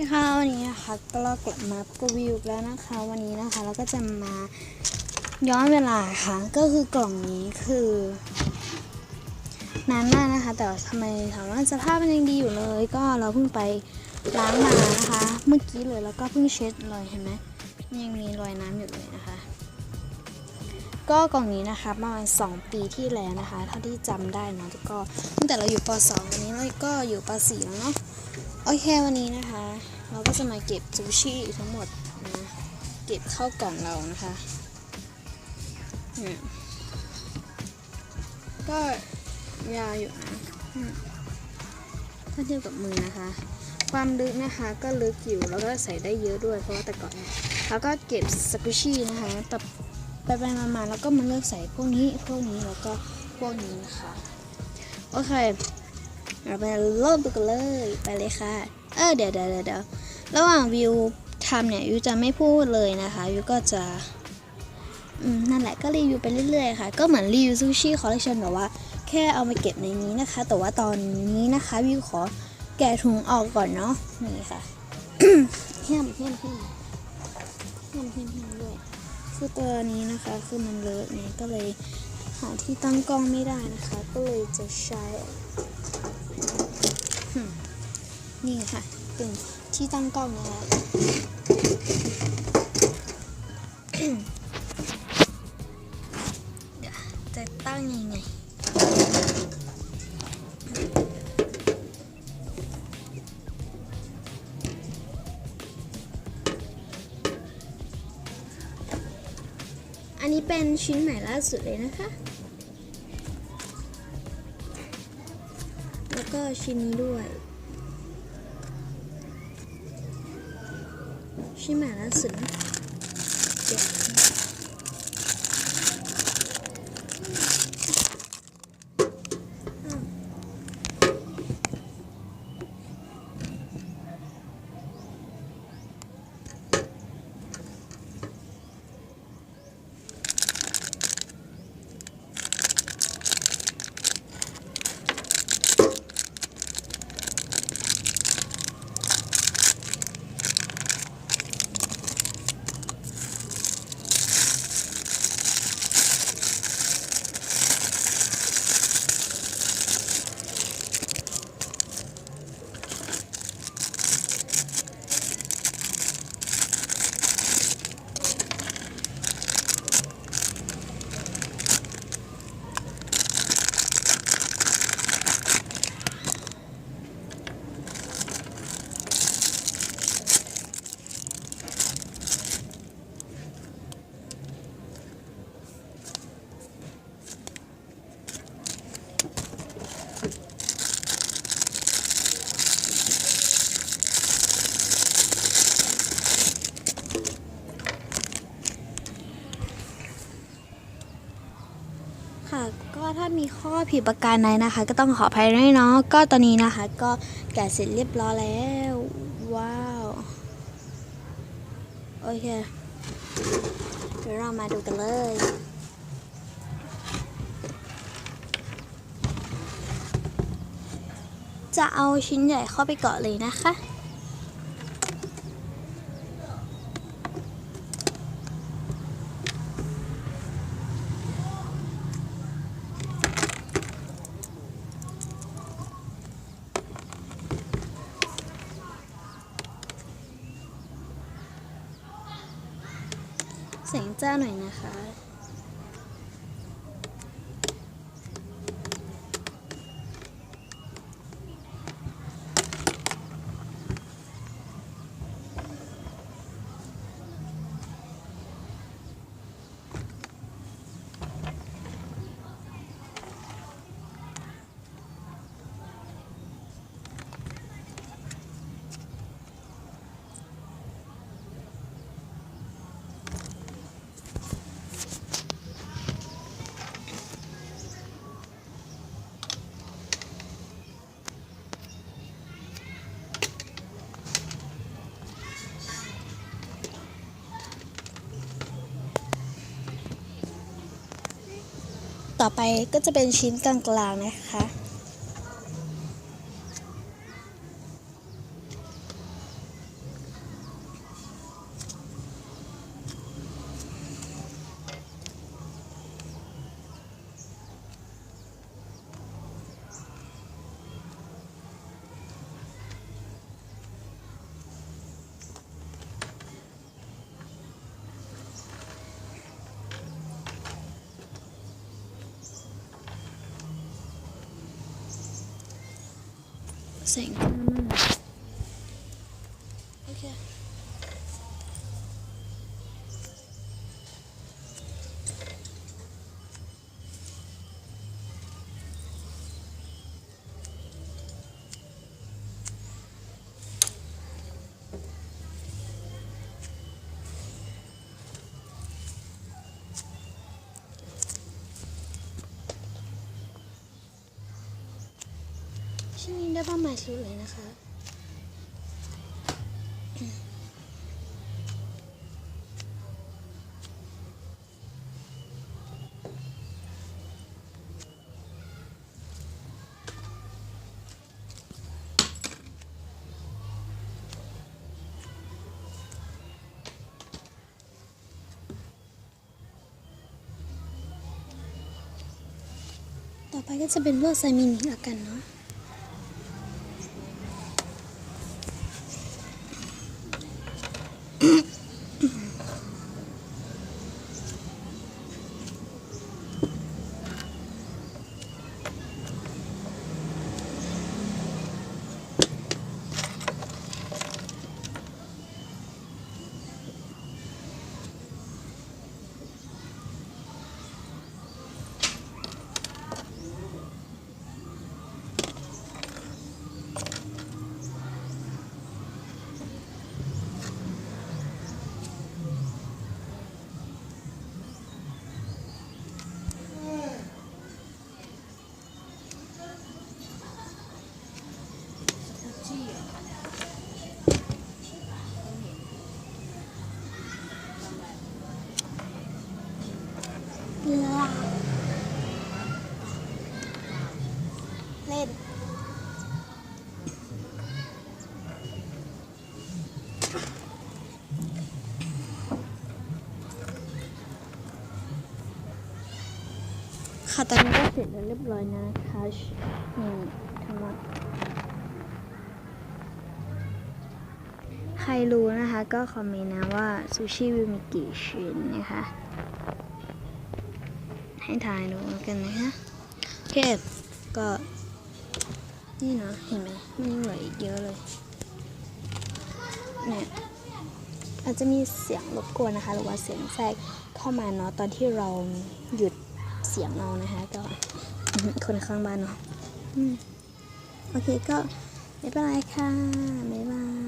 ที่ค่ะวันนี้นะคะก็เรากลับมาก็วิวแล้วนะคะ วันนี้นะคะเราก็จะมาย้อนเวลาค่ะ ก็คือกล่องนี้คือนานมากนะคะ แต่ทำไมถามว่าสภาพมันยังดีอยู่เลย ก็เราเพิ่งไปล้างมานะคะ เมื่อกี้เลยแล้วก็เพิ่งเช็ดเลยเห็นไหมยังมีรอยน้ำอยู่เลยนะคะ ก็กล่องนี้นะคะประมาณ2ปีที่แล้วนะคะ เท่าที่จำได้นะแล้วก็ตั้งแต่เราอยู่ป .2 วันนี้เราก็อยู่ป .4 แล้วเนาะ โอเควันนี้นะคะ เราก็จะมาเก็บซูชิทั้งหมดนะเก็บเข้ากล่องเรานะคะก็ยาวอยู่นะถ้าเทียบกับมือนะคะ ความลึกนะคะก็ลึกอยู่แล้วก็ใส่ได้เยอะด้วยเพราะว่าแต่ก่อนเนี่ยแล้วก็เก็บสกุชินะคะแต่ไปไปๆมาๆแล้วก็มาเลือกใส่พวกนี้พวกนี้แล้วก็พวกนี้นะคะ โอเค เราไปเริ่มกันเลยไปเลยค่ะ เออเดี๋ยวเดี๋ยวเดี๋ยวระหว่างวิวทำเนี่ยวิวจะไม่พูดเลยนะคะวิวก็จะอืมนั่นแหละก็รีวิวไปเรื่อยๆค่ะ ก็เหมือนรีวิวซูชิคอลเลคชันแบบว่าแค่เอามาเก็บในนี้นะคะ แต่ว่าตอนนี้นะคะวิวขอแกะถุงออกก่อนเนาะนี่ค่ะเฮี้ยมเฮี้ยมเฮี้ยมเฮี้ยมเฮี้ยมเฮี้ยมด้วยคือตัวนี้นะคะคือมันเลอะเนี่ยก็เลยหาที่ตั้งกล้องไม่ได้นะคะ ก็เลยจะใช้ นี่ค่ะเป็นที่ตั้งกล้องนะคะเดี๋ยวจะตั้งยังไงอันนี้เป็นชิ้นใหม่ล่าสุดเลยนะคะ ก็ชิ้นนี้ด้วย ชิ้นใหม่ล่าสุดนเดี๋ยวอ้าว ค่ะก็ถ้ามีข้อผิดประการใดนะคะ ก็ต้องขออภัยด้วยเนาะก็ตอนนี้นะคะ ก็แกะเสร็จเรียบร้อยแล้ว ว้าวโอเคเดี๋ยวเรามาดูกันเลยจะเอาชิ้นใหญ่เข้าไปเกาะเลยนะคะ เสียงจ้าหน่อยนะคะ ต่อไปก็จะเป็นชิ้นกลางๆนะคะ แสงจ้ามากโอเค ชิ้นนี้ได้ประมาณสุดเลยนะคะต่อไปก็จะเป็นลวดไซมินิละกันเนาะ ค่ะ ตอนนี้ก็เสร็จแล้วเรียบร้อยนะคะนี่ทั้งหมดใครรู้นะคะ ก็คอมเมนต์นะว่าซูชิวิวมีกี่ชิ้นนะคะ ให้ทายดูกันนะคะโอเคก็ นี่เนาะเห็นไหมมันยังเหลืออีกเยอะเลยเนี่ยอาจจะมีเสียงรบกวนนะคะ หรือว่าเสียงแทรกเข้ามาเนาะตอนที่เราหยุด เสียงเอานะคะก็คนข้างบ้านเนาะโอเคก็ไม่เป็นไรค่ะบ๊ายบาย